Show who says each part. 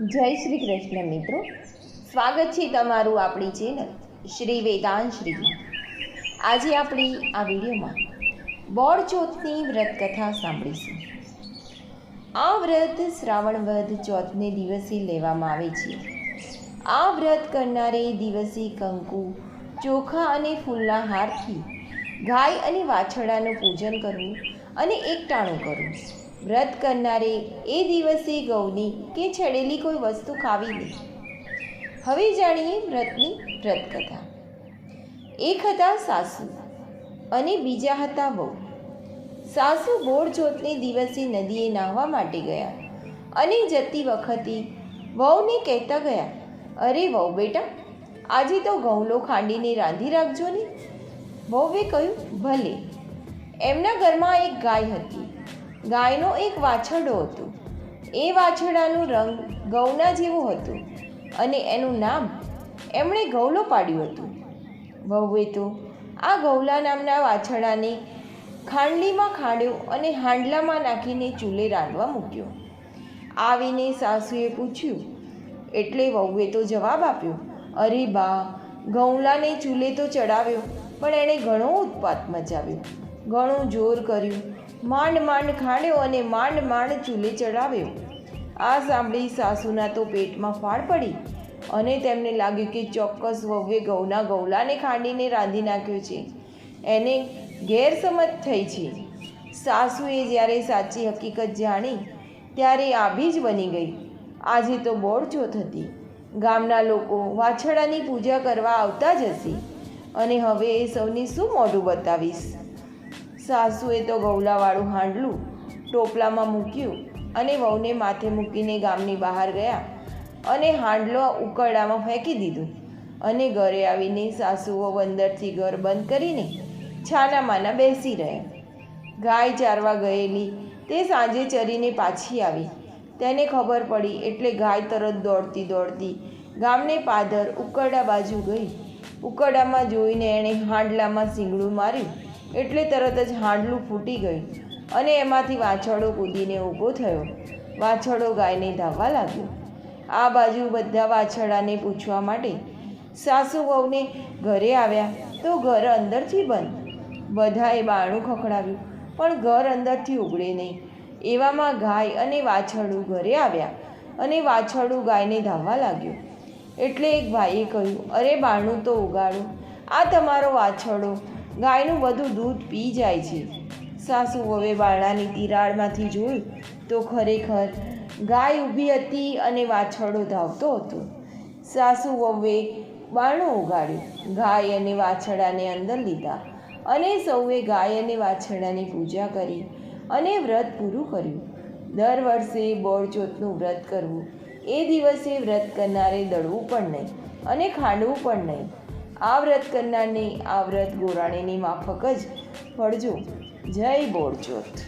Speaker 1: જય શ્રી કૃષ્ણ મિત્રો. સ્વાગત છે તમારું આપણી ચેનલ શ્રી વેદાંત શ્રી આજે આપણી આ વિડીયોમાં બોળચોથની વ્રતકથા વ્રત કથા સાંભળીશું. આ વ્રત શ્રાવણ વધ ચોથને દિવસે લેવામાં આવે છે. આ વ્રત કરનારે દિવસે કંકુ ચોખા અને ફૂલના હારથી ગાય અને વાછરડાનું પૂજન કરવું અને એકટાણું કરવું. વ્રત કરનારે એ દિવસે ગૌની કે છડેલી કોઈ વસ્તુ ખાવી નહીં. હવે જાણીએ વ્રતની વ્રત કથા એક હતા સાસુ અને બીજા હતા વહુ. સાસુ બોળ દિવસે નદીએ નાહવા માટે ગયા અને જતી વખતે વહુને કહેતા ગયા, અરે વહુ બેટા, આજે તો ઘઉંલો ખાંડીને રાંધી રાખજો ને. વહુએ કહ્યું, ભલે. એમના ઘરમાં એક ગાય હતી. ગાયનો એક વાછરડો હતો. એ વાછરડાનું રંગ ગૌના જેવું હતું અને એનું નામ એમણે ગૌલો પાડ્યું હતું. વહુએ તો આ ગૌલા નામના વાછરડાને ખાંડલીમાં ખાંડ્યો અને હાંડલામાં નાખીને ચૂલે રાંધવા મૂક્યો. આવીને સાસુએ પૂછ્યું, એટલે વહુએ તો જવાબ આપ્યો, અરે બા, ગૌલાને ચૂલે તો ચડાવ્યો, પણ એણે ઘણો ઉત્પાત મચાવ્યો. ઘણું જોર કર્યું. માંડ માંડ ખાંડ્યો અને માંડ માંડ ચૂલે ચડાવ્યો. આ સાંભળી સાસુના તો પેટમાં ફાળ પડી અને તેમને લાગ્યું કે ચોક્કસ વહુએ ઘઉંના ગૌલાને ખાંડીને રાંધી નાખ્યો છે. એને ગેરસમજ થઈ છે. સાસુએ જ્યારે સાચી હકીકત જાણી, ત્યારે આભી જ બની ગઈ. આજે તો બોળચોથ હતી ગામના લોકો વાછડાની પૂજા કરવા આવતા જ હશે. અને હવે એ સૌને શું મોઢું બતાવીશ? સાસુએ તો ગૌલાવાળું હાંડલું ટોપલામાં મૂક્યું અને વહુને માથે મૂકીને ગામની બહાર ગયા અને હાંડલો ઉકરડામાં ફેંકી દીધું અને ઘરે આવીને સાસુઓ બંદરથી ઘર બંધ કરીને છાના માના બેસી રહ્યા. ગાય ચારવા ગયેલી તે સાંજે ચરીને પાછી આવી. તેને ખબર પડી એટલે ગાય તરત દોડતી દોડતી ગામને પાદર ઉકરડા બાજુ ગઈ. ઉકરડામાં જોઈને એણે હાંડલામાં સિંગડું માર્યું. એટલે તરત જ હાંડલું ફૂટી ગયું અને એમાંથી વાછરડો કૂદીને ઊભો થયો. વાછરડો ગાયને ધાવવા લાગ્યો. આ બાજુ બધા વાછરડાને પૂછવા માટે સાસુ વહુને ઘરે આવ્યા તો ઘર અંદરથી બંધ. બધાએ બાણું ખખડાવ્યું, પણ ઘર અંદરથી ઉગડે નહીં. એવામાં ગાય અને વાછરડું ઘરે આવ્યા અને વાછરડું ગાયને ધાવવા લાગ્યું. એટલે એક ભાઈએ કહ્યું, અરે બાણું તો ઉગાડો. આ તમારો વાછરડો ગાયનું બધું દૂધ પી જાય છે. સાસુ હવે બારણાની તિરાડમાંથી જોયું તો ખરેખર ગાય ઊભી હતી અને વાછરડો ધાવતો હતો. સાસુ વહુએ બારણું ઉગાડ્યું. ગાય અને વાછરડાને અંદર લીધા અને સૌએ ગાય અને વાછરડાની પૂજા કરી અને વ્રત પૂરું કર્યું. દર વર્ષે બોળચોથનું વ્રત કરવું. એ દિવસે વ્રત કરનારે દળવું પણ નહીં અને ખાંડવું પણ નહીં. આ વ્રત કરનારને આ વ્રત ગોરાણીની માફક જ ફળજો જય બોળચોથ